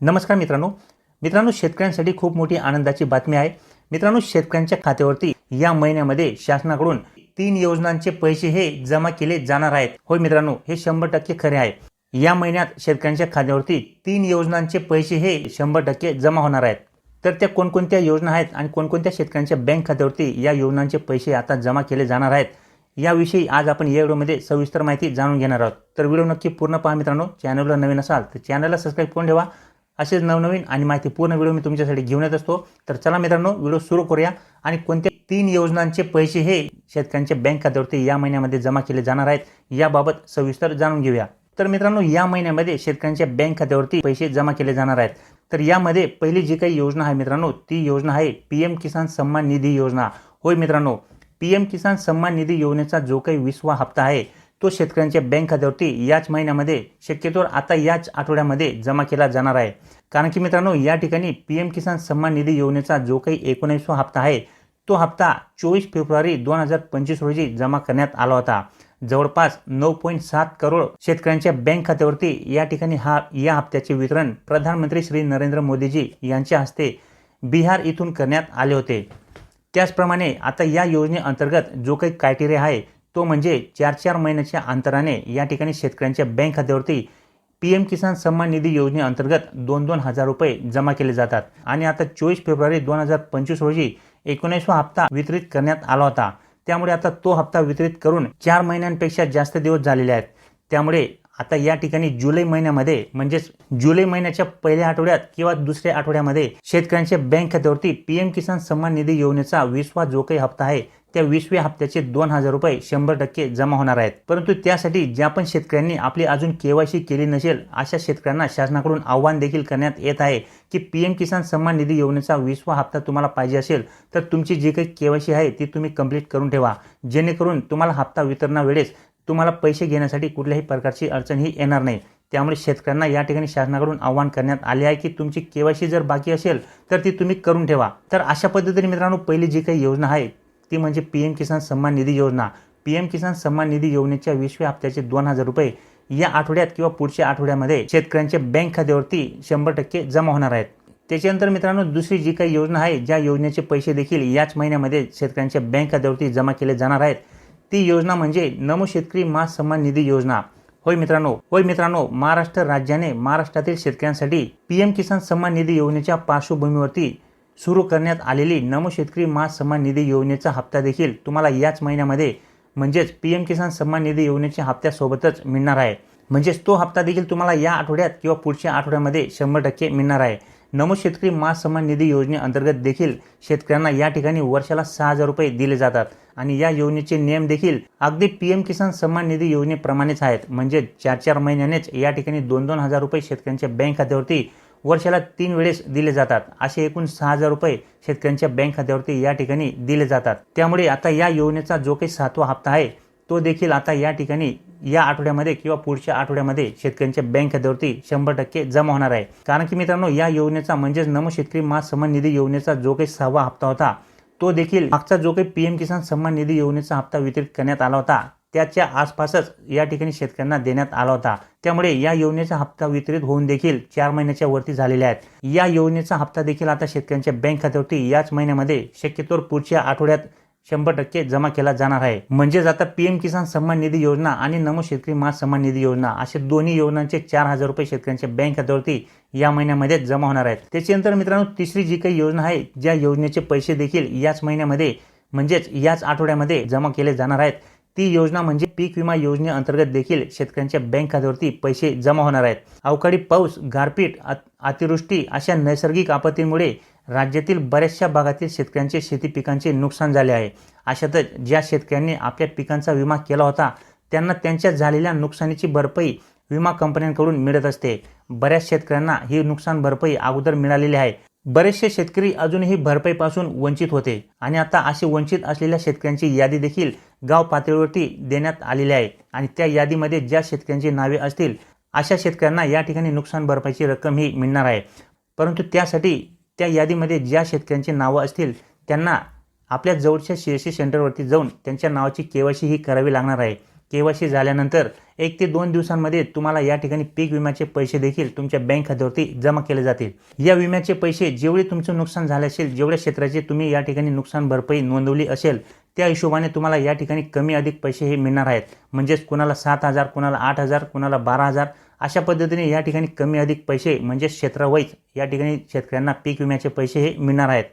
नमस्कार मित्रांनो. मित्रांनो शेतकऱ्यांसाठी खूप मोठी आनंदाची बातमी आहे. मित्रांनो शेतकऱ्यांच्या खात्यावरती या महिन्यामध्ये शासनाकडून तीन योजनांचे पैसे हे जमा केले जाणार आहेत. होय मित्रांनो हे शंभर टक्के खरे आहे. या महिन्यात शेतकऱ्यांच्या खात्यावरती तीन योजनांचे पैसे हे शंभर टक्के जमा होणार आहेत. तर त्या कोणकोणत्या योजना आहेत आणि कोणकोणत्या शेतकऱ्यांच्या बँक खात्यावरती या योजनांचे पैसे आता जमा केले जाणार आहेत याविषयी आज आपण या व्हिडिओमध्ये सविस्तर माहिती जाणून घेणार आहोत. तर व्हिडिओ नक्की पूर्ण पहा मित्रांनो. चॅनलला नवीन असाल तर चॅनलला सबस्क्राईब करून ठेवा. असेच नवनवीन आणि माहिती पूर्ण व्हिडिओ मी तुमच्यासाठी घेऊन येत असतो. तर चला मित्रांनो व्हिडिओ सुरू करूया. आणि कोणत्या तीन योजनांचे पैसे हे शेतकऱ्यांच्या बँक खात्यावरती या महिन्यामध्ये जमा केले जाणार आहेत याबाबत सविस्तर जाणून घेऊया. तर मित्रांनो या महिन्यामध्ये शेतकऱ्यांच्या बँक खात्यावरती पैसे जमा केले जाणार आहेत. तर यामध्ये पहिली जी काही योजना आहे मित्रांनो ती योजना आहे पी एम किसान सन्मान निधी योजना. होय मित्रांनो पी एम किसान सन्मान निधी योजनेचा जो काही विसवा हप्ता आहे तो शेतकऱ्यांच्या बँक खात्यावरती याच महिन्यामध्ये शक्यतोवर आता याच आठवड्यामध्ये जमा केला जाणार आहे. कारण की मित्रांनो या ठिकाणी पी एम किसान सन्मान निधी योजनेचा जो काही एकोणीसवा हप्ता आहे तो हप्ता चोवीस फेब्रुवारी दोन हजार पंचवीस रोजी जमा करण्यात आला होता. जवळपास नऊ पॉईंट सात करोड शेतकऱ्यांच्या बँक खात्यावरती या ठिकाणी हा या हप्त्याचे वितरण प्रधानमंत्री श्री नरेंद्र मोदीजी यांच्या हस्ते बिहार इथून करण्यात आले होते. त्याचप्रमाणे आता या योजनेअंतर्गत जो काही क्रायटेरिया आहे तो म्हणजे चार चार महिन्याच्या अंतराने या ठिकाणी शेतकऱ्यांच्या बँक खात्यावरती पी एम किसान सन्मान निधी योजनेअंतर्गत दोन दोन हजार रुपये जमा केले जातात. आणि आता चोवीस फेब्रुवारी दोन हजार पंचवीस रोजी एकोणीसवा हप्ता वितरित करण्यात आला होता. त्यामुळे आता तो हप्ता वितरित करून चार महिन्यांपेक्षा जास्त दिवस झालेले आहेत. त्यामुळे आता या ठिकाणी जुलै महिन्यामध्ये म्हणजेच जुलै महिन्याच्या पहिल्या आठवड्यात किंवा दुसऱ्या आठवड्यामध्ये शेतकऱ्यांच्या बँक खात्यावरती पी एम किसान सन्मान निधी योजनेचा वीसवा जो काही हप्ता आहे त्या वीसव्या हप्त्याचे दोन हजार रुपये शंभर टक्के जमा होणार आहेत. परंतु त्यासाठी ज्या पण शेतकऱ्यांनी आपली अजून केवायसी केली नसेल अशा शेतकऱ्यांना शासनाकडून आव्हान देखील करण्यात येत आहे की पीएम किसान सन्मान निधी योजनेचा वीसवा हप्ता तुम्हाला पाहिजे असेल तर तुमची जी काही केवायसी आहे ती तुम्ही कंप्लीट करून ठेवा. जेणेकरून तुम्हाला हप्ता वितरणावेळेस तुम्हाला पैसे घेण्यासाठी कुठल्याही प्रकारची अडचण ही येणार नाही. त्यामुळे शेतकऱ्यांना या ठिकाणी शासनाकडून आव्हान करण्यात आले आहे की तुमची केवायसी जर बाकी असेल तर ती तुम्ही करून ठेवा. तर अशा पद्धतीने मित्रांनो पहिली जी काही योजना आहे ती म्हणजे पी एम किसान सन्मान निधी योजना. पी एम किसान सन्मान निधी योजनेच्या वीसव्या हप्त्याचे दोन हजार रुपये या आठवड्यात किंवा पुढच्या आठवड्यामध्ये शेतकऱ्यांच्या बँक खात्यावरती शंभर टक्के जमा होणार आहेत. त्याच्यानंतर मित्रांनो दुसरी जी काही योजना आहे ज्या योजनेचे पैसे देखील याच महिन्यामध्ये शेतकऱ्यांच्या बँक खात्यावरती जमा केले जाणार आहेत. ती योजना म्हणजे नमो शेतकरी मा सन्मान निधी योजना. होय मित्रांनो होय मित्रांनो महाराष्ट्र राज्याने महाराष्ट्रातील शेतकऱ्यांसाठी पीएम किसान सन्मान निधी योजनेच्या पार्श्वभूमीवरती सुरू करण्यात आलेली नमो शेतकरी मा सन्मान निधी योजनेचा हप्ता देखील तुम्हाला याच महिन्यामध्ये म्हणजेच पी एम किसान सन्मान निधी योजनेच्या हप्त्यासोबतच मिळणार आहे. म्हणजेच तो हप्ता देखील तुम्हाला या आठवड्यात किंवा पुढच्या आठवड्यामध्ये शंभर टक्के मिळणार आहे. नमो शेतकरी मा सन्मान निधी योजनेअंतर्गत देखील शेतकऱ्यांना या ठिकाणी वर्षाला सहा हजार रुपये दिले जातात आणि या योजनेचे नियम देखील अगदी पी एम किसान सन्मान निधी योजनेप्रमाणेच आहेत. म्हणजे चार चार महिन्यानेच या ठिकाणी दोन दोन हजार रुपये शेतकऱ्यांच्या बँक खात्यावरती वर्षाला तीन वेळेस दिले जातात. असे एकूण सहा हजार रुपये शेतकऱ्यांच्या बँक खात्यावरती या ठिकाणी दिले जातात. त्यामुळे आता या योजनेचा जो काही सातवा हप्ता आहे तो देखील आता या ठिकाणी या आठवड्यामध्ये किंवा पुढच्या आठवड्यामध्ये शेतकऱ्यांच्या बँक खात्यावरती शंभर टक्के जमा होणार आहे. कारण की मित्रांनो या योजनेचा म्हणजेच नमो शेतकरी महासन्मान निधी योजनेचा जो काही सहावा हप्ता होता तो देखील मागचा जो काही पी एम किसान सन्मान निधी योजनेचा हप्ता वितरित करण्यात आला होता. त्याच्या आसपासच या ठिकाणी शेतकऱ्यांना देण्यात आला होता. त्यामुळे या योजनेचा हप्ता वितरित होऊन देखील चार महिन्याच्या वरती झालेल्या आहेत. या योजनेचा हप्ता देखील आता शेतकऱ्यांच्या बँक खात्यावरती याच महिन्यामध्ये शक्यतोवर पुढच्या आठवड्यात शंभर टक्के जमा केला जाणार आहे. म्हणजेच आता पीएम किसान सन्मान निधी योजना आणि नमो शेतकरी मा सन्मान निधी योजना असे दोन्ही योजनांचे चार हजार रुपये शेतकऱ्यांच्या बँक खात्यावरती या महिन्यामध्ये जमा होणार आहेत. त्याच्यानंतर मित्रांनो तिसरी जी काही योजना आहे ज्या योजनेचे पैसे देखील याच महिन्यामध्ये म्हणजेच याच आठवड्यामध्ये जमा केले जाणार आहेत. ती योजना म्हणजे पीक विमा योजनेअंतर्गत देखील शेतकऱ्यांच्या बँक खात्यावरती पैसे जमा होणार आहेत. अवकाळी पाऊस गारपीट अतिवृष्टी अशा नैसर्गिक आपत्तींमुळे राज्यातील बऱ्याचशा भागातील शेतकऱ्यांचे शेती पिकांचे नुकसान झाले आहे. अशातच ज्या शेतकऱ्यांनी आपल्या पिकांचा विमा केला होता त्यांना त्यांच्या झालेल्या नुकसानीची भरपाई विमा कंपन्यांकडून मिळत असते. बऱ्याच शेतकऱ्यांना ही नुकसान भरपाई अगोदर मिळालेली आहे. बरेचसे शेतकरी अजूनही भरपाईपासून वंचित होते आणि आता असे वंचित असलेल्या शेतकऱ्यांची यादी देखील गाव पातळीवरती देण्यात आलेली आहे. आणि त्या यादीमध्ये ज्या शेतकऱ्यांची नावे असतील अशा शेतकऱ्यांना या ठिकाणी नुकसान भरपाईची रक्कम ही मिळणार आहे. परंतु त्यासाठी त्या यादीमध्ये ज्या शेतकऱ्यांची नावं असतील त्यांना आपल्या जवळच्या सी एस सी सेंटरवरती जाऊन त्यांच्या नावाची केवायसी ही करावी लागणार आहे. केवायसी झाल्यानंतर एक ते दोन दिवसांमध्ये तुम्हाला या ठिकाणी पीक विम्याचे पैसे देखील तुमच्या बँक खात्यावरती जमा केले जातील. या विम्याचे पैसे जेवढे तुमचं नुकसान झाले असेल जेवढ्या क्षेत्राचे तुम्ही या ठिकाणी नुकसान भरपाई नोंदवली असेल त्या हिशोबाने तुम्हाला या ठिकाणी कमी अधिक पैसे हे मिळणार आहेत. म्हणजेच कुणाला सात हजार कुणाला आठ हजार कुणाला बारा हजार अशा पद्धतीने या ठिकाणी कमी अधिक पैसे म्हणजे क्षेत्रवाईज या ठिकाणी शेतकऱ्यांना पीक विम्याचे पैसे हे मिळणार आहेत.